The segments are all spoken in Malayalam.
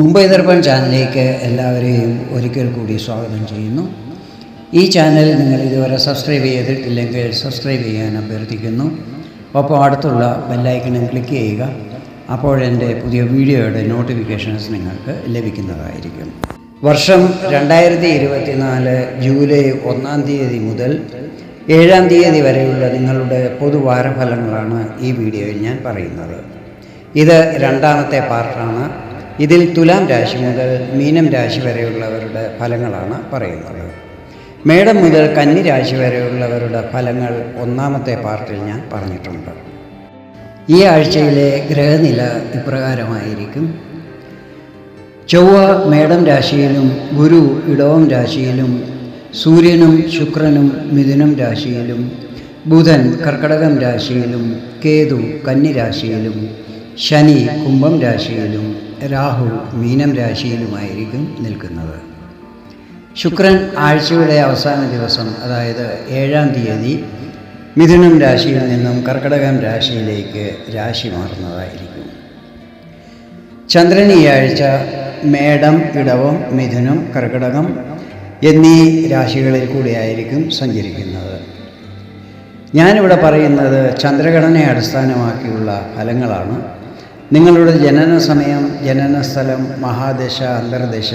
മുംബൈ ദർപ്പൺ ചാനലിലേക്ക് എല്ലാവരെയും ഒരിക്കൽ കൂടി സ്വാഗതം ചെയ്യുന്നു. ഈ ചാനൽ നിങ്ങൾ ഇതുവരെ സബ്സ്ക്രൈബ് ചെയ്തിട്ടില്ലെങ്കിൽ സബ്സ്ക്രൈബ് ചെയ്യാൻ അഭ്യർത്ഥിക്കുന്നു. ഒപ്പം അടുത്തുള്ള ബെല്ലൈക്കണും ക്ലിക്ക് ചെയ്യുക. അപ്പോൾ എന്റെ പുതിയ വീഡിയോയുടെ നോട്ടിഫിക്കേഷൻസ് നിങ്ങൾക്ക് ലഭിക്കുന്നതായിരിക്കും. വർഷം രണ്ടായിരത്തി ഇരുപത്തിനാല് ജൂലൈ ഒന്നാം തീയതി മുതൽ ഏഴാം തീയതി വരെയുള്ള നിങ്ങളുടെ പൊതുവാരഫലങ്ങളാണ് ഈ വീഡിയോയിൽ ഞാൻ പറയുന്നത്. ഇത് രണ്ടാമത്തെ പാർട്ടാണ്. ഇതിൽ തുലാം രാശി മുതൽ മീനം രാശി വരെയുള്ളവരുടെ ഫലങ്ങളാണ് പറയുന്നത്. മേടം മുതൽ കന്നി രാശി വരെയുള്ളവരുടെ ഫലങ്ങൾ ഒന്നാമത്തെ പാർട്ടിൽ ഞാൻ പറഞ്ഞിട്ടുണ്ട്. ഈ ആഴ്ചയിലെ ഗ്രഹനില ഇപ്രകാരമായിരിക്കും. ചൊവ്വ മേടം രാശിയിലും ഗുരു ഇടവം രാശിയിലും സൂര്യനും ശുക്രനും മിഥുനം രാശിയിലും ബുധൻ കർക്കടകം രാശിയിലും കേതു കന്നി രാശിയിലും ശനി കുംഭം രാശിയിലും രാഹു മീനം രാശിയിലുമായിരിക്കും നിൽക്കുന്നത്. ശുക്രൻ ആഴ്ചയുടെ അവസാന ദിവസം അതായത് ഏഴാം തീയതി മിഥുനം രാശിയിൽ നിന്നും കർക്കടകം രാശിയിലേക്ക് രാശി മാറുന്നതായിരിക്കും. ചന്ദ്രൻ ഈ ആഴ്ച മേടം ഇടവം മിഥുനം കർക്കടകം എന്നീ രാശികളിൽ കൂടിയായിരിക്കും സഞ്ചരിക്കുന്നത്. ഞാനിവിടെ പറയുന്നത് ചന്ദ്രഘടനയെ അടിസ്ഥാനമാക്കിയുള്ള ഫലങ്ങളാണ്. നിങ്ങളുടെ ജനന സമയം ജനന സ്ഥലം മഹാദശ അന്തർദശ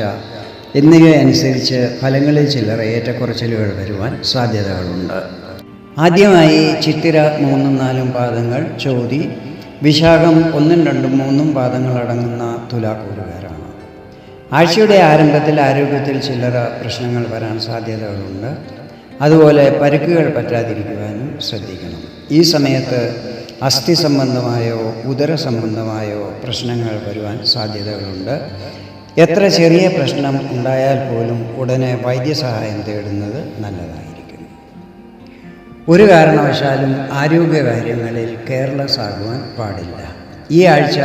എന്നിവയനുസരിച്ച് ഫലങ്ങളിൽ ചിലർ ഏറ്റക്കുറച്ചിലുകൾ വരുവാൻ സാധ്യതകളുണ്ട്. ആദ്യമായി ചിത്തിര മൂന്നും നാലും പാദങ്ങൾ ചോതി വിശാഖം ഒന്നും രണ്ടും മൂന്നും പാദങ്ങൾ അടങ്ങുന്ന തുലാക്കൂറുകാരാണ്. ആഴ്ചയുടെ ആരംഭത്തിൽ ആരോഗ്യത്തിൽ ചില്ലറ പ്രശ്നങ്ങൾ വരാൻ സാധ്യതകളുണ്ട്. അതുപോലെ പരുക്കുകൾ പറ്റാതിരിക്കുവാനും ശ്രദ്ധിക്കണം. ഈ സമയത്ത് അസ്ഥി സംബന്ധമായോ ഉദര സംബന്ധമായോ പ്രശ്നങ്ങൾ വരുവാൻ സാധ്യതകളുണ്ട്. എത്ര ചെറിയ പ്രശ്നം ഉണ്ടായാൽ പോലും ഉടനെ വൈദ്യസഹായം തേടുന്നത് നല്ലതായിരിക്കും. ഒരു കാരണവശാലും ആരോഗ്യകാര്യങ്ങളിൽ കെയർലെസ് ആകുവാൻ പാടില്ല. ഈ ആഴ്ച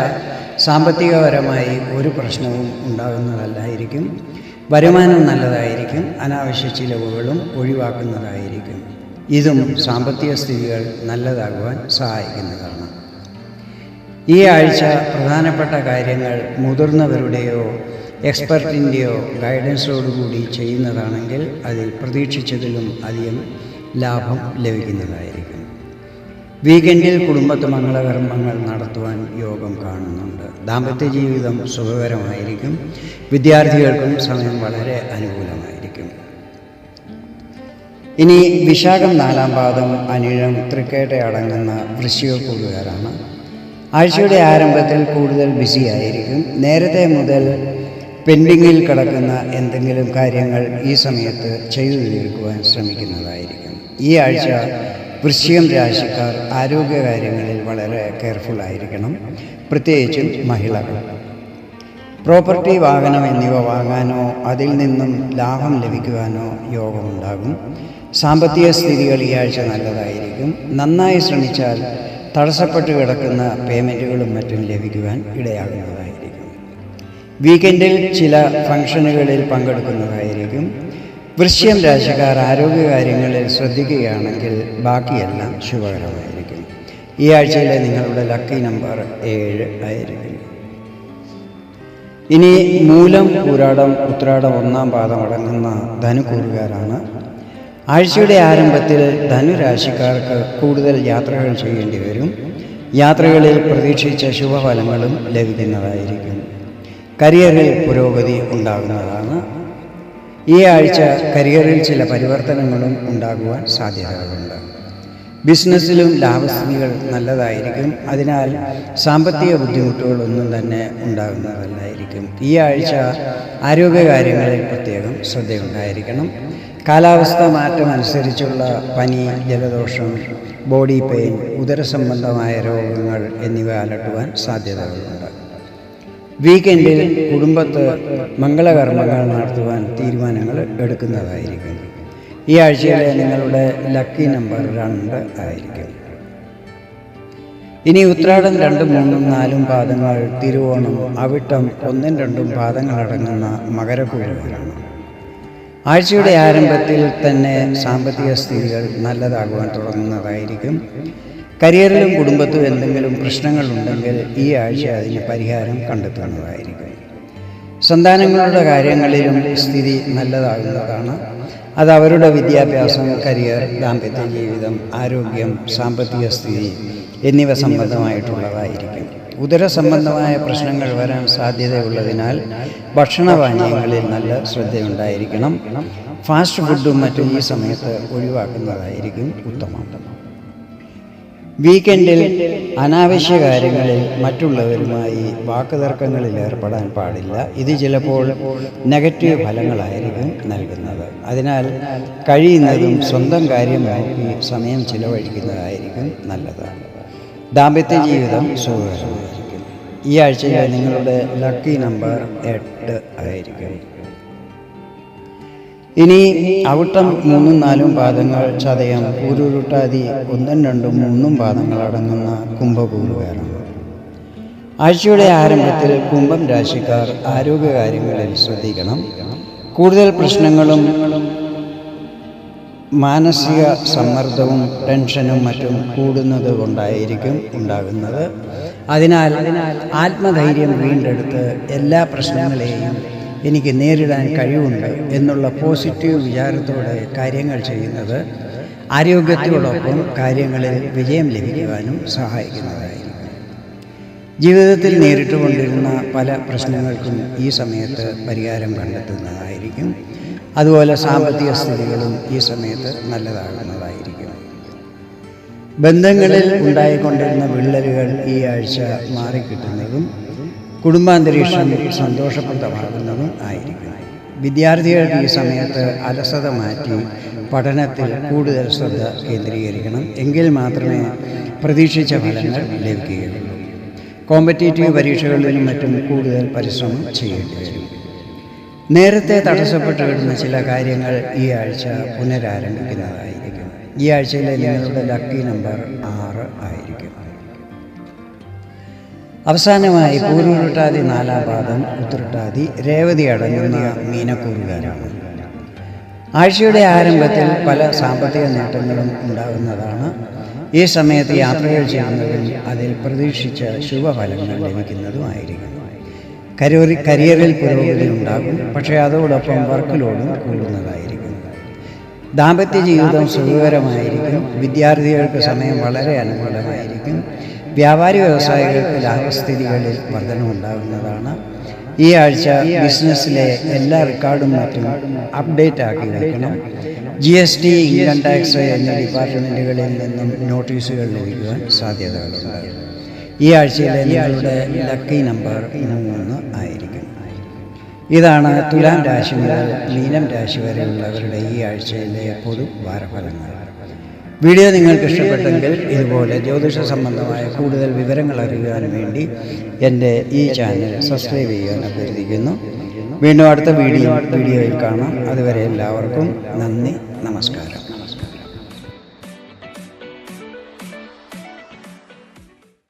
സാമ്പത്തികപരമായി ഒരു പ്രശ്നവും ഉണ്ടാകുന്നതല്ലായിരിക്കും. വരുമാനം നല്ലതായിരിക്കും. അനാവശ്യ ചിലവുകളും ഒഴിവാക്കുന്നതായിരിക്കും. ഇതും സാമ്പത്തിക സ്ഥിതികൾ നല്ലതാകുവാൻ സഹായിക്കുന്നതാണ് ഈ ആഴ്ച പ്രധാനപ്പെട്ട കാര്യങ്ങൾ മുതിർന്നവരുടെയോ എക്സ്പെർട്ടിന്റെയോ ഗൈഡൻസോടുകൂടി ചെയ്യുന്നതാണെങ്കിൽ അതിൽ പ്രതീക്ഷിച്ചതിലും അധികം ലാഭം ലഭിക്കുന്നതായിരിക്കും. വീക്കെൻഡിൽ കുടുംബത്ത് മംഗളകർമ്മങ്ങൾ നടത്തുവാൻ യോഗം കാണുന്നുണ്ട്. ദാമ്പത്യ ജീവിതം സുഖകരമായിരിക്കും. വിദ്യാർത്ഥികൾക്കും സമയം വളരെ അനുകൂലമായിരിക്കും. ഇനി വിശാഖം നാലാം പാദം അനിഴം തൃക്കേട്ട അടങ്ങുന്ന വൃശ്ചികക്കൂടുകാരാണ് ആഴ്ചയുടെ ആരംഭത്തിൽ കൂടുതൽ ബിസി ആയിരിക്കും. നേരത്തെ മുതൽ പെൻഡിങ്ങിൽ കിടക്കുന്ന എന്തെങ്കിലും കാര്യങ്ങൾ ഈ സമയത്ത് ചെയ്തു തീർക്കുവാൻ ശ്രമിക്കുന്നതായിരിക്കും. ഈ ആഴ്ച വൃശ്ചികം രാശിക്കാർ ആരോഗ്യകാര്യങ്ങളിൽ വളരെ കെയർഫുൾ ആയിരിക്കണം. പ്രത്യേകിച്ചും മഹിളകൾ. പ്രോപ്പർട്ടി വാഹനം എന്നിവ വാങ്ങാനോ അതിൽ നിന്നും ലാഭം ലഭിക്കുവാനോ യോഗമുണ്ടാകും. സാമ്പത്തിക സ്ഥിതികൾ ഈ ആഴ്ച നല്ലതായിരിക്കും. നന്നായി ശ്രമിച്ചാൽ തടസ്സപ്പെട്ട് കിടക്കുന്ന പേയ്മെന്റുകളും മറ്റും ലഭിക്കുവാൻ ഇടയാകുന്നതായിരിക്കും. വീക്കെൻഡിൽ ചില ഫംഗ്ഷനുകളിൽ പങ്കെടുക്കുന്നതായിരിക്കും. വൃശ്യം രാശിക്കാർ ആരോഗ്യകാര്യങ്ങളിൽ ശ്രദ്ധിക്കുകയാണെങ്കിൽ ബാക്കിയെല്ലാം ശുഭകരമായിരിക്കും. ഈ ആഴ്ചയിലെ നിങ്ങളുടെ ലക്കി നമ്പർ ഏഴ് ആയിരിക്കും. ഇനി മൂലം പൂരാടം ഉത്രാടം ഒന്നാം പാദം അടങ്ങുന്ന ധനുക്കൂറുകാരാണ് ആഴ്ചയുടെ ആരംഭത്തിൽ ധനുരാശിക്കാർക്ക് കൂടുതൽ യാത്രകൾ ചെയ്യേണ്ടി വരും. യാത്രകളിൽ പ്രതീക്ഷിച്ച ശുഭഫലങ്ങളും ലഭിക്കുന്നതായിരിക്കും. കരിയറിൽ പുരോഗതി ഉണ്ടാകുന്നതാണ്. ഈ ആഴ്ച കരിയറിൽ ചില പരിവർത്തനങ്ങളും ഉണ്ടാകുവാൻ സാധ്യതകളുണ്ട്. ബിസിനസ്സിലും ലാഭസ്ഥിതികൾ നല്ലതായിരിക്കും. അതിനാൽ സാമ്പത്തിക ബുദ്ധിമുട്ടുകളൊന്നും തന്നെ ഉണ്ടാകുന്നതല്ലായിരിക്കും. ഈ ആഴ്ച ആരോഗ്യകാര്യങ്ങളിൽ പ്രത്യേകം ശ്രദ്ധയുണ്ടായിരിക്കണം. കാലാവസ്ഥ മാറ്റം അനുസരിച്ചുള്ള പനി ജലദോഷം ബോഡി പെയിൻ ഉദരസംബന്ധമായ രോഗങ്ങൾ എന്നിവ അലട്ടുവാൻ സാധ്യതകളുണ്ട്. വീക്കെൻഡിൽ കുടുംബത്ത് മംഗളകർമ്മങ്ങൾ നടത്തുവാൻ തീരുമാനങ്ങൾ എടുക്കുന്നതായിരിക്കും. ഈ ആഴ്ചയിലെ നിങ്ങളുടെ ലക്കി നമ്പർ രണ്ട് ആയിരിക്കും. ഇനി ഉത്രാടം രണ്ടും മൂന്നും നാലും പാദങ്ങൾ തിരുവോണം അവിട്ടം ഒന്നും രണ്ടും പാദങ്ങളടങ്ങുന്ന മകരക്കുഴലാണ്. ആഴ്ചയുടെ ആരംഭത്തിൽ തന്നെ സാമ്പത്തിക സ്ഥിതികൾ നല്ലതാകുവാൻ തുടങ്ങുന്നതായിരിക്കും. കരിയറിലും കുടുംബത്തും എന്തെങ്കിലും പ്രശ്നങ്ങളുണ്ടെങ്കിൽ ഈ ആഴ്ച അതിന് പരിഹാരം കണ്ടെത്തുന്നതായിരിക്കും. സന്താനങ്ങളുടെ കാര്യങ്ങളിലും സ്ഥിതി നല്ലതാകുന്നതാണ്. അത് അവരുടെ വിദ്യാഭ്യാസം കരിയർ ദാമ്പത്യ ജീവിതം ആരോഗ്യം സാമ്പത്തിക സ്ഥിതി എന്നിവ സംബന്ധമായിട്ടുള്ളതായിരിക്കും. ഉദര സംബന്ധമായ പ്രശ്നങ്ങൾ വരാൻ സാധ്യതയുള്ളതിനാൽ ഭക്ഷണപാനീയങ്ങളിൽ നല്ല ശ്രദ്ധയുണ്ടായിരിക്കണം. ഫാസ്റ്റ് ഫുഡും മറ്റും ഈ സമയത്ത് ഒഴിവാക്കുന്നതായിരിക്കും ഉത്തമം. വീക്കെൻഡിൽ അനാവശ്യ കാര്യങ്ങളിൽ മറ്റുള്ളവരുമായി വാക്കുതർക്കങ്ങളിൽ ഏർപ്പെടാൻ പാടില്ല. ഇത് ചിലപ്പോൾ നെഗറ്റീവ് ഫലങ്ങളായിരിക്കും നൽകുന്നത്. അതിനാൽ കഴിയുന്നതും സ്വന്തം കാര്യം സമയം ചിലവഴിക്കുന്നതായിരിക്കും നല്ലത്. ദാമ്പത്യ ജീവിതം സുഖകരമായിരിക്കും ഈ ആഴ്ചയിലെ നിങ്ങളുടെ ലക്കി നമ്പർ എട്ട് ആയിരിക്കും. ഇനി അവിട്ടം മൂന്നും നാലും പാദങ്ങൾ ചതയം ഊരുരുട്ടാതി ഒന്നും രണ്ടും മൂന്നും പാദങ്ങൾ അടങ്ങുന്ന കുംഭകൂറുകാരാണ് ആഴ്ചയുടെ ആരംഭത്തിൽ കുംഭം രാശിക്കാർ ആരോഗ്യകാര്യങ്ങളിൽ ശ്രദ്ധിക്കണം. കൂടുതൽ പ്രശ്നങ്ങളും മാനസിക സമ്മർദ്ദവും ടെൻഷനും മറ്റും കൂടുന്നത് കൊണ്ടായിരിക്കും ഉണ്ടാകുന്നത്. അതിനാൽ ആത്മധൈര്യം വീണ്ടെടുത്ത് എല്ലാ പ്രശ്നങ്ങളെയും എനിക്ക് നേരിടാൻ കഴിവുണ്ട് എന്നുള്ള പോസിറ്റീവ് വിചാരത്തോടെ കാര്യങ്ങൾ ചെയ്യുന്നത് ആരോഗ്യത്തോടൊപ്പം കാര്യങ്ങളിൽ വിജയം ലഭിക്കുവാനും സഹായിക്കുന്നതായിരിക്കും. ജീവിതത്തിൽ നേരിട്ടുകൊണ്ടിരുന്ന പല പ്രശ്നങ്ങൾക്കും ഈ സമയത്ത് പരിഹാരം കണ്ടെത്തുന്നതായിരിക്കും. അതുപോലെ സാമ്പത്തിക സ്ഥിതികളും ഈ സമയത്ത് നല്ലതാകുന്നതായിരിക്കും. ബന്ധങ്ങളിൽ ഉണ്ടായിക്കൊണ്ടിരുന്ന വിള്ളലുകൾ ഈ ആഴ്ച മാറിക്കിട്ടുന്നതും കുടുംബാന്തരീക്ഷം സന്തോഷപ്രദമാകുന്നതും ആയിരിക്കും. വിദ്യാർത്ഥികൾക്ക് ഈ സമയത്ത് അലസത മാറ്റി പഠനത്തിൽ കൂടുതൽ ശ്രദ്ധ കേന്ദ്രീകരിക്കണം. എങ്കിൽ മാത്രമേ പ്രതീക്ഷിച്ച ഫലങ്ങൾ ലഭിക്കുകയുള്ളൂ. കോമ്പറ്റേറ്റീവ് പരീക്ഷകളിലും മറ്റും കൂടുതൽ പരിശ്രമം ചെയ്യേണ്ടി വരും. നേരത്തെ തടസ്സപ്പെട്ടു കിടന്ന ചില കാര്യങ്ങൾ ഈ ആഴ്ച പുനരാരംഭിക്കുന്നതായിരിക്കും. ഈ ആഴ്ചയിലെ നിങ്ങളുടെ ലക്കി നമ്പർ ആറ് ആയിരിക്കും. അവസാനമായി പൂരുരുട്ടാതി നാലാം പാദം ഉത്രട്ടാതി രേവതി അടങ്ങുന്ന മീനക്കൂറുകാരാണ്. ആഴ്ചയുടെ ആരംഭത്തിൽ പല സാമ്പത്തിക നേട്ടങ്ങളും ഉണ്ടാകുന്നതാണ് ഈ സമയത്ത് യാത്രകൾ ചെയ്യുന്നതും അതിൽ പ്രതീക്ഷിച്ച ശുഭഫലങ്ങൾ ലഭിക്കുന്നതുമായിരിക്കും. കരിയറി കരിയറിൽ പുരോഗതി ഉണ്ടാകും പക്ഷേ അതോടൊപ്പം വർക്ക് ലോഡും കൂടുന്നതായിരിക്കും. ദാമ്പത്യ ജീവിതം സുഖകരമായിരിക്കും. വിദ്യാർത്ഥികൾക്ക് സമയം വളരെ അനുകൂലമായിരിക്കും. വ്യാപാരി വ്യവസായികൾക്ക് ലാഭസ്ഥിതികളിൽ വർധനമുണ്ടാകുന്നതാണ് ഈ ആഴ്ച ബിസിനസ്സിലെ എല്ലാ റെക്കോർഡും മറ്റും അപ്ഡേറ്റ് ആക്കി വയ്ക്കണം G S T income tax എന്ന ഡിപ്പാർട്ട്മെന്റുകളിൽ നിന്നും നോട്ടീസുകൾ ലഭിക്കുവാൻ സാധ്യതകളുണ്ട്. ഈ ആഴ്ചയിലെ നിങ്ങളുടെ ലക്കി നമ്പർ മൂന്ന് ആയിരിക്കും. ഇതാണ് തുലാം രാശി മുതൽ മീനം രാശി വരെയുള്ളവരുടെ ഈ ആഴ്ചയിലെ പൊതു വാരഫലങ്ങൾ. വീഡിയോ നിങ്ങൾക്ക് ഇഷ്ടപ്പെട്ടെങ്കിൽ ഇതുപോലെ ജ്യോതിഷ സംബന്ധമായ കൂടുതൽ വിവരങ്ങൾ അറിയുവാൻ വേണ്ടി എന്റെ ഈ ചാനൽ സബ്സ്ക്രൈബ് ചെയ്യാൻ അഭ്യർത്ഥിക്കുന്നു. വീണ്ടും അടുത്ത വീഡിയോ വീഡിയോയിൽ കാണാം. അതുവരെ എല്ലാവർക്കും നന്ദി നമസ്കാരം.